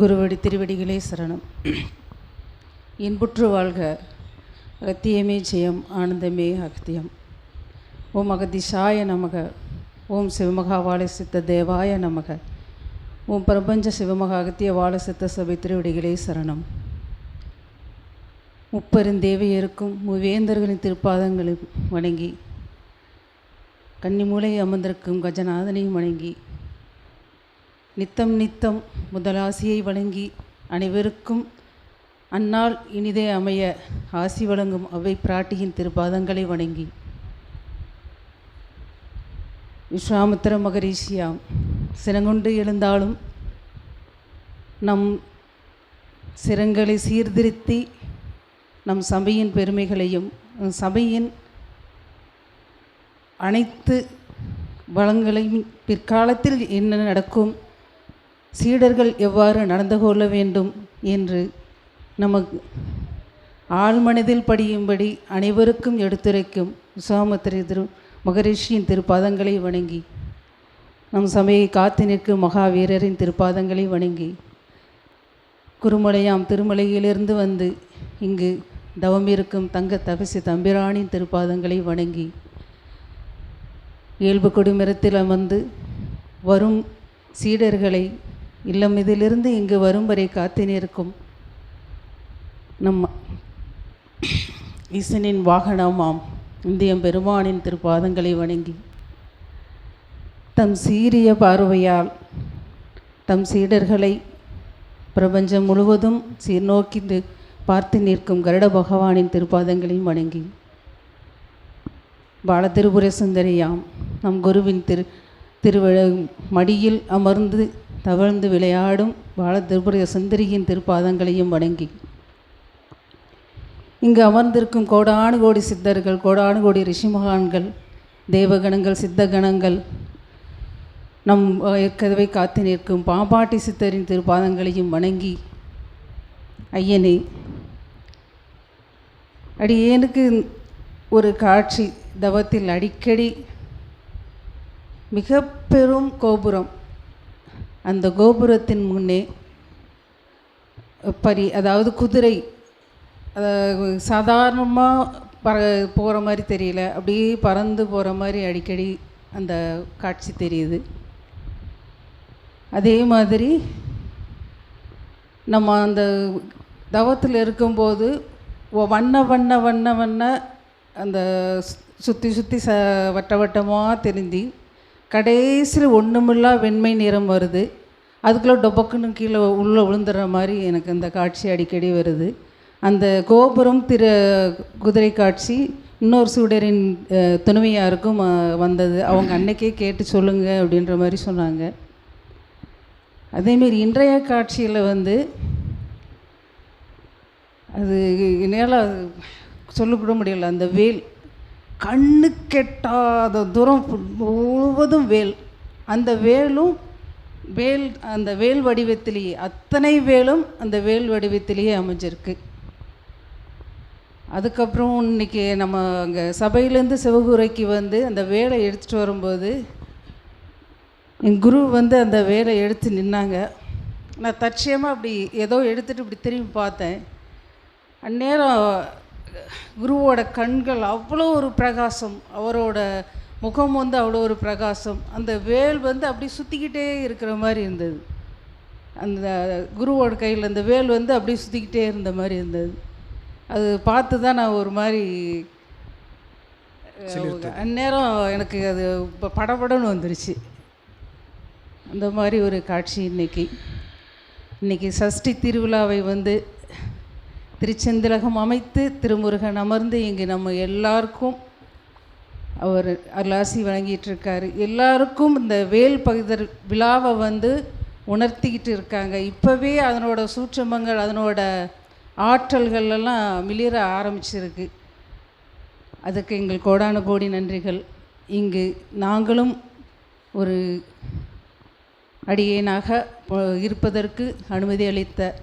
குருவடி திருவடிகளே சரணம். இன்புற்று வாழ்க அகத்தியமே ஜெயம் ஆனந்தமே அகத்தியம். ஓம் அகதிஷாய நமக ஓம் சிவமகாவாளை சித்த தேவாய நமக ஓம் பிரபஞ்ச சிவமகா அகத்திய வாழ சித்த சபை திருவடிகளே சரணம். முப்பெருந்தேவையருக்கும் மூவேந்தர்களின் திருப்பாதங்களும் வணங்கி கன்னிமூலை அமர்ந்திருக்கும் கஜநாதனையும் வணங்கி நித்தம் நித்தம் முதலாசியை வழங்கி அனைவருக்கும் அந்நாள் இனிதே அமைய ஆசி வழங்கும் அவை பிராட்டியின் திருப்பாதங்களை வணங்கி. விஸ்வாமுத்திர மகரிஷியாம் சிறங்கொண்டு எழுந்தாலும் நம் சிரங்களை சீர்திருத்தி நம் சபையின் பெருமைகளையும் சபையின் அனைத்து வளங்களையும் பிற்காலத்தில் என்ன நடக்கும் சீடர்கள் எவ்வாறு நடந்து கொள்ள வேண்டும் என்று நமக்கு ஆழ்மனதில் படியும்படி அனைவருக்கும் எடுத்துரைக்கும் விஸ்வாமித்திர திரு மகரிஷியின் திருப்பாதங்களை வணங்கி நம் சமையை காத்து நிற்கும் மகாவீரரின் திருப்பாதங்களை வணங்கி குருமலையாம் திருமலையிலிருந்து வந்து இங்கு தவம் இருக்கும் தங்க தபசி தம்பிரானின் திருப்பாதங்களை வணங்கி இயல்பு கொடுமிரத்தில் அமர்ந்து வரும் சீடர்களை இல்லம் இதிலிருந்து இங்கு வரும் வரை காத்து நிற்கும் நம் ஈசனின் வாகனமாம். இந்தியம் பெருமானின் திருப்பாதங்களை வணங்கி. தம் சீரிய பார்வையால் தம் சீடர்களை பிரபஞ்சம் முழுவதும் சீர்நோக்கி நி- பார்த்து நிற்கும் கருட பகவானின் திருப்பாதங்களையும் வணங்கி. பாலதிருபுர சுந்தரியாம் நம் குருவின் திரு திருவிழ மடியில் அமர்ந்து தவழ்ந்து விளையாடும் பாலதிருபுர சுந்தரியின் திருப்பாதங்களையும் வணங்கி. இங்கு அமர்ந்திருக்கும் கோடானு கோடி சித்தர்கள் கோடானு கோடி ரிஷிமகான்கள் தேவகணங்கள் சித்தகணங்கள் நம் கதவை காத்து நிற்கும் பாம்பாட்டி சித்தரின் திருப்பாதங்களையும் வணங்கி ஐயனே அடியேனுக்கு ஒரு காட்சி தவத்தில் அடிக்கடி மிக பெரும் கோபுரம் அந்த கோபுரத்தின் முன்னே பரி அதாவது குதிரை சாதாரணமாக பற போகிற மாதிரி தெரியல. அப்படியே பறந்து போகிற மாதிரி அடிக்கடி அந்த காட்சி தெரியுது. அதே மாதிரி நம்ம அந்த தவத்தில் இருக்கும்போது வண்ண வண்ண வண்ண வண்ண அந்த சுற்றி சுற்றி ச வட்ட வட்டமாக தெரிஞ்சு கடைசியில் ஒன்றுமில்லா வெண்மை நிறம் வருது. அதுக்குள்ளே டொபக்குன்னு கீழே உள்ளே விழுந்துடுற மாதிரி எனக்கு அந்த காட்சி அடிக்கடி வருது. அந்த கோபுரம் திரு குதிரை காட்சி இன்னொரு சூடரின் அஹ், துணைவியாருக்கும் வந்தது. அவங்க அன்னைக்கே கேட்டு சொல்லுங்க அப்படின்ற மாதிரி சொன்னாங்க. அதேமாரி இன்றைய காட்சியில் வந்து அது என்னால் சொல்லக்கூட முடியல. அந்த வேல் கண்ணு கெட்டாத தூரம் முழுவதும் வேல். அந்த வேலும் வேல் அந்த வேல் வடிவத்திலேயே அத்தனை வேலும் அந்த வேல் வடிவத்திலேயே அமைஞ்சிருக்கு. அதுக்கப்புறம் இன்னைக்கு நம்ம அங்கே சபையிலேருந்து சிவகுரைக்கு வந்து அந்த வேலை எடுத்துகிட்டு வரும்போது என் குரு வந்து அந்த வேலை எடுத்து நின்னாங்க. நான் தற்சயமாக அப்படி ஏதோ எடுத்துகிட்டு இப்படி திரும்பி பார்த்தேன். அந்நேரம் குருவோட கண்கள் அவ்வளோ ஒரு பிரகாசம் அவரோட முகம் வந்து அவ்வளோ ஒரு பிரகாசம். அந்த வேல் வந்து அப்படி சுற்றிக்கிட்டே இருக்கிற மாதிரி இருந்தது. அந்த குருவோட கையில் அந்த வேல் வந்து அப்படியே சுற்றிக்கிட்டே இருந்த மாதிரி இருந்தது. அது பார்த்து தான் நான் ஒரு மாதிரி அந்நேரம் எனக்கு அது படபடன்னு வந்துருச்சு. அந்த மாதிரி ஒரு காட்சி இன்னைக்கு. இன்னைக்கு சஷ்டி திருவிழாவை வந்து திருச்செந்திலகம் அமைத்து திருமுருகன் அமர்ந்து இங்கு நம்ம எல்லாருக்கும் அவர் அருளாசி வழங்கிட்டு இருக்காரு எல்லாருக்கும் இந்த வேல் பகுதர் விழாவை வந்து உணர்த்திக்கிட்டு இருக்காங்க. இப்போவே அதனோட சூட்சமங்கள் அதனோட ஆற்றல்கள் எல்லாம் மிளிர ஆரம்பிச்சிருக்கு. அதுக்கு எங்கள் கோடான கோடி நன்றிகள். இங்கு நாங்களும் ஒரு அடியேனாக இருப்பதற்கு அனுமதி அளித்த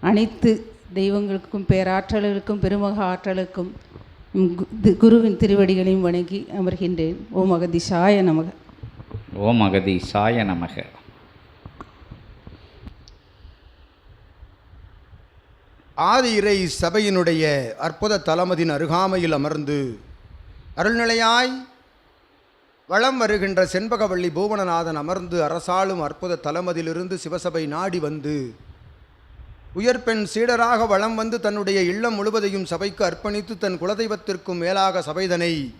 அனைத்து தெய்வங்களுக்கும் பேராற்றல்களுக்கும் பெருமக ஆற்றலுக்கும் குருவின் திருவடிகளையும் வணங்கி அமர்கின்றேன். ஓம் அகதிஷாய நமக. ஓம் அகதி சாய நமக. ஆதி இறை சபையினுடைய அற்புத தலமதின் அருகாமையில் அமர்ந்து அருள்நிலையாய் வளம் வருகின்ற செண்பகவள்ளி பூவனநாதன் அமர்ந்து அரசாளும் அற்புத தலமதிலிருந்து சிவசபை நாடி வந்து உயர்பெண் சீடராக வளம் வந்து தன்னுடைய இல்லம் முழுவதையும் சபைக்கு அர்ப்பணித்து தன் குலதெய்வத்திற்கும் மேலாக சபைதனை.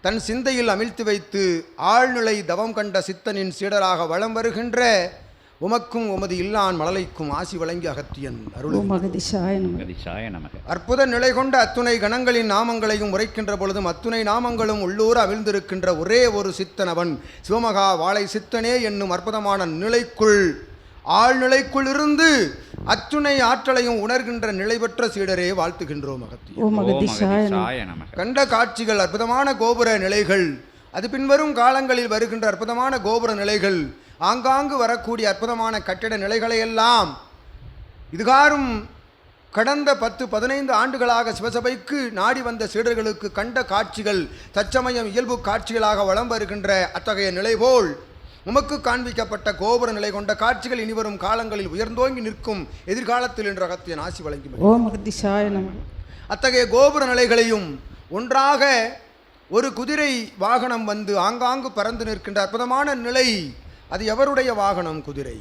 தன் சிந்தையில் அமிழ்த்தி வைத்து ஆழ்நிலை தவம் கண்ட சித்தனின் சீடராக வளம் வருகின்ற உமக்கும் உமது இல்லான் மழலைக்கும் ஆசி வழங்கி அகத்தியன் அருள். ஓம் அகதிஷாய நமக. கதிசாய நமக. அற்புத நிலை கொண்ட அத்துணை கணங்களின் நாமங்களையும் உரைக்கின்ற பொழுதும் அத்துணை நாமங்களும் உள்ளூர் அவிழ்ந்திருக்கின்ற ஒரே ஒரு சித்தன் அவன். சிவமகா வாழை சித்தனே என்னும் அற்புதமான நிலைக்குள் ஆழ்நிலைக்குள் இருந்து அத்துணை ஆற்றலையும் உணர்கின்ற நிலை பெற்ற சீடரே வாழ்த்துகின்றோம் நமக. கண்ட காட்சிகள் அற்புதமான கோபுர நிலைகள் அது பின்வரும் காலங்களில் வருகின்ற அற்புதமான கோபுர நிலைகள் ஆங்காங்கு வரக்கூடிய அற்புதமான கட்டிட நிலைகளையெல்லாம் இதுகாரும் கடந்த பத்து பதினைந்து ஆண்டுகளாக சிவசபைக்கு நாடி வந்த சீடர்களுக்கு கண்ட காட்சிகள் தற்சமயம் இயல்பு காட்சிகளாக வலம் வருகின்ற அத்தகைய நிலை போல் உமக்கு காண்பிக்கப்பட்ட கோபுர நிலை கொண்ட காட்சிகள் இனிவரும் காலங்களில் உயர்ந்தோங்கி நிற்கும் எதிர்காலத்தில் என்ற அகத்தியன் ஆசி வழங்கி ஓம் அத்தகைய கோபுர நிலைகளையும் ஒன்றாக ஒரு குதிரை வாகனம் வந்து ஆங்காங்கு பறந்து நிற்கின்ற அற்புதமான நிலை அது எவருடைய வாகனம் குதிரை?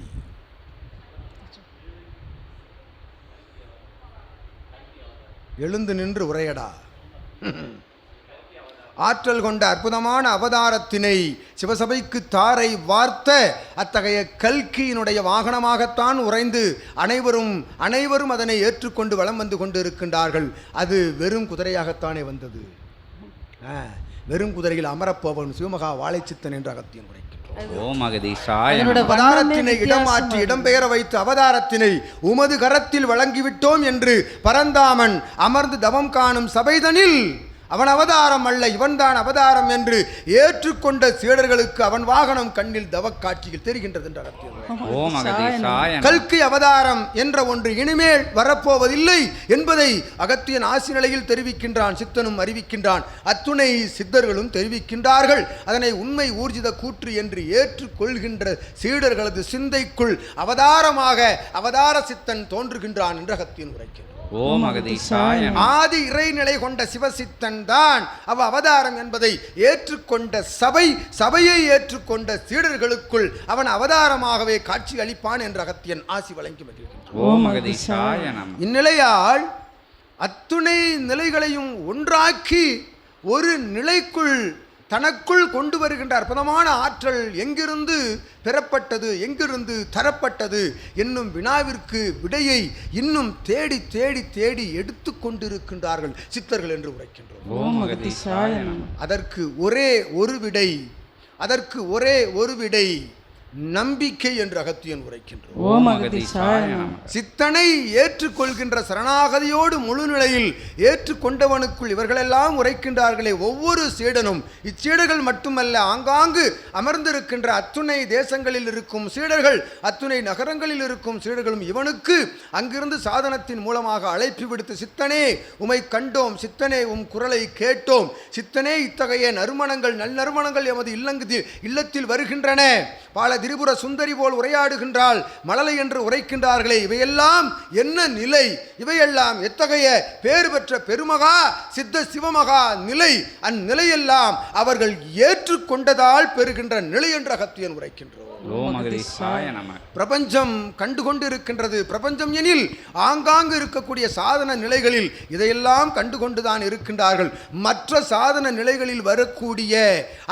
எழுந்து நின்று உரையடா. ஆற்றல் கொண்ட அற்புதமான அவதாரத்தினை சிவசபைக்கு தாரை வார்த்த அத்தகைய கல்கியினுடைய வாகனமாகத்தான் உறைந்து அனைவரும் அனைவரும் அதனை ஏற்றுக்கொண்டு வலம் வந்து கொண்டு இருக்கின்றார்கள் அது வெறும் குதிரையாகத்தானே வந்தது. வெறும் குதிரையில் அமரப்போவன் சிவமகா வாழைச்சித்தன் என்ற அதனோட நமக அவதாரத்தினை வண்ணமே இடம் மாற்றி வித்தியாசமா இடம்பெயர வைத்து அவதாரத்தினை உமது கரத்தில் வழங்கிவிட்டோம் என்று பரந்தாமன் அமர்ந்து தவம் காணும் சபைதனில் அவன் அவதாரம் அல்ல இவன்தான் அவதாரம் என்று ஏற்றுக்கொண்ட சீடர்களுக்கு அவன் வாகனம் கண்ணில் தவக் காட்சியில் தெரிகின்றது என்ற கல்கி அவதாரம் என்ற ஒன்று இனிமேல் வரப்போவதில்லை என்பதை அகத்தியன் ஆசி நிலையில் தெரிவிக்கின்றான் சித்தனும் அறிவிக்கின்றான். அத்துணை சித்தர்களும் தெரிவிக்கின்றார்கள். அதனை உண்மை ஊர்ஜித கூற்று என்று ஏற்றுக்கொள்கின்ற சீடர்களது சிந்தைக்குள் அவதாரமாக அவதார சித்தன் தோன்றுகின்றான் என்று அகத்தியன் உரைக்கின்றான் ஓம் அகதிசாய ஆதி இறைநிலை கொண்ட சிவசித்தன் தான் அவ அவதாரம் என்பதை ஏற்றுக்கொண்ட சபை சபையை ஏற்றுக்கொண்ட சீடர்களுக்குள் அவன் அவதாரமாகவே காட்சி அளிப்பான் என்ற அகத்தியன் ஆசி வழங்கி வருகின்றான் இந்நிலையால் அத்துணை நிலைகளையும் ஒன்றாக்கி ஒரு நிலைக்குள் தனக்குள் கொண்டு வருகின்ற அற்புதமான ஆற்றல் எங்கிருந்து பெறப்பட்டது எங்கிருந்து தரப்பட்டது என்னும் வினாவிற்கு விடையை இன்னும் தேடி தேடி தேடி எடுத்து கொண்டிருக்கின்றார்கள் சித்தர்கள் என்று உரைக்கின்றோம். அதற்கு ஒரே ஒரு விடை அதற்கு ஒரே ஒரு விடை. நம்பிக்கை என்று அகத்தியன் உரைக்கின்றோம் சித்தனை ஏற்றுக்கொள்கின்ற சரணாகதியோடு முழு நிலையில் ஏற்றுக்கொண்டவனுக்குள் இவர்களெல்லாம் உரைக்கின்றார்களே ஒவ்வொரு சீடனும். இச்சீடர்கள் மட்டுமல்ல ஆங்காங்கு அமர்ந்திருக்கின்ற அத்துணை தேசங்களில் இருக்கும் சீடர்கள் அத்துணை நகரங்களில் இருக்கும் சீடர்களும் இவனுக்கு அங்கிருந்து சாதனத்தின் மூலமாக அழைப்பு விடுத்து சித்தனே உமை கண்டோம் சித்தனே உம் குரலை கேட்டோம். சித்தனே இத்தகைய நறுமணங்கள் நல்நறுமணங்கள் எமது இல்லங்கத்தில் இல்லத்தில் வருகின்றன. பால திரிபுர சுந்தரி போல் உரையாடுகின்றாள் மழலை என்று உரைக்கின்றார்களே இவையெல்லாம் என்ன நிலை? இவையெல்லாம் எத்தகைய பேறு பெற்ற பெருமகா சித்த சிவமகா நிலை? அந்நிலையெல்லாம் அவர்கள் ஏற்றுக்கொண்டதால் பெறுகின்ற நிலை என்ற அகத்தியன் உரைக்கின்றோம். பிரபஞ்சம் கண்டு கொண்டிருக்கின்றது பிரபஞ்சம் எனில் ஆங்காங்கு இருக்கக்கூடிய சாதன நிலைகளில் இதையெல்லாம் கண்டு கொண்டுதான் இருக்கின்றார்கள். மற்ற சாதன நிலைகளில் வரக்கூடிய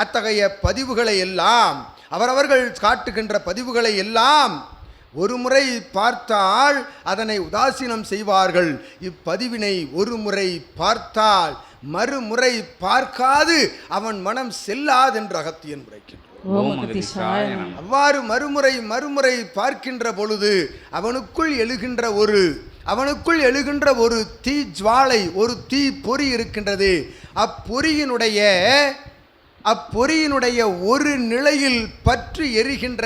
அத்தகைய பதிவுகளை எல்லாம் அவரவர்கள் காட்டுகின்ற பதிவுகளை எல்லாம் ஒரு முறை பார்த்தால் அதனை உதாசீனம் செய்வார்கள். இப்பதிவினை ஒரு முறை பார்த்தால் மறுமுறை பார்க்காது அவன் மனம் செல்லாதென்று அகத்தியன் உரைக்கின்றான். அவ்வாறு மறுமுறை மறுமுறை பார்க்கின்ற பொழுது அவனுக்குள் எழுகின்ற ஒரு அவனுக்குள் எழுகின்ற ஒரு தீ ஜுவாலை ஒரு தீ பொறி இருக்கின்றது. அப்பொறியினுடைய அப்பொறியினுடைய ஒரு நிலையில் பற்றி எரிகின்ற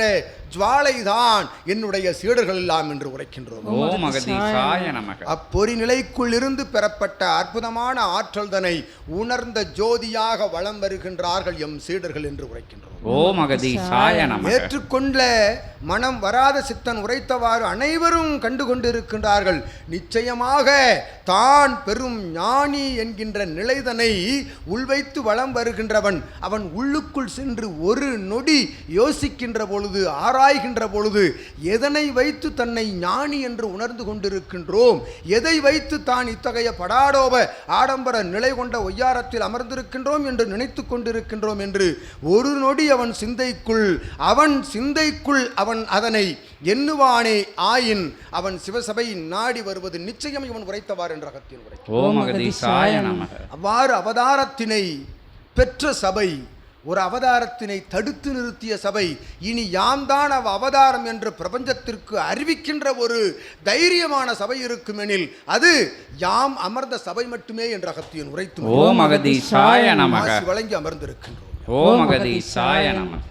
ஜுவாலைதான் என்னுடைய சீடர்கள் எல்லாம் என்று உரைக்கின்றோம். அப்பொறி நிலைக்குள் இருந்து பெறப்பட்ட அற்புதமான ஆற்றல் தனை உணர்ந்த ஜோதியாக வலம் வருகின்றார்கள் எம் சீடர்கள் என்று உரைக்கின்றோம். ஏற்றுக்கொண்ட மனம் வராத சித்தன் உரைத்தவாறு அனைவரும் கண்டு கொண்டிருக்கின்றார்கள் நிச்சயமாக தான் பெரும் ஞானி என்கின்ற நிலைதனை உள்வைத்து வளம் வருகின்றவன். அவன் உள்ளுக்குள் சென்று ஒரு நொடி யோசிக்கின்ற பொழுது ஆராய்கின்ற பொழுது எதனை வைத்து தன்னை ஞானி என்று உணர்ந்து கொண்டிருக்கின்றோம்? எதை வைத்து தான் இத்தகைய படாடோப ஆடம்பர நிலை கொண்ட ஒய்யாரத்தில் அமர்ந்திருக்கின்றோம் என்று நினைத்து கொண்டிருக்கின்றோம் என்று ஒரு நொடி அவன் சிந்தைக்குள் அவன் சிந்தைக்குள் அவன் அதனை எண்ணுவானே ஆயின் அவன் சிவசபை நாடி வருவது நிச்சயம் இவன் உரைத்தவார் என்ற அகத்தின் உரை அவ்வாறு அவதாரத்தினை பெற்ற சபை ஒரு அவதாரத்தினை தடுத்து நிறுத்திய சபை இனி யாம் தான் அவ் அவதாரம் என்று பிரபஞ்சத்திற்கு அறிவிக்கின்ற ஒரு தைரியமான சபை இருக்குமெனில் அது யாம் அமர்ந்த சபை மட்டுமே என்ற அகத்தியன் உரைத்து வழங்கி அமர்ந்திருக்கின்றோம். ஓம் அகதீசாய நமக.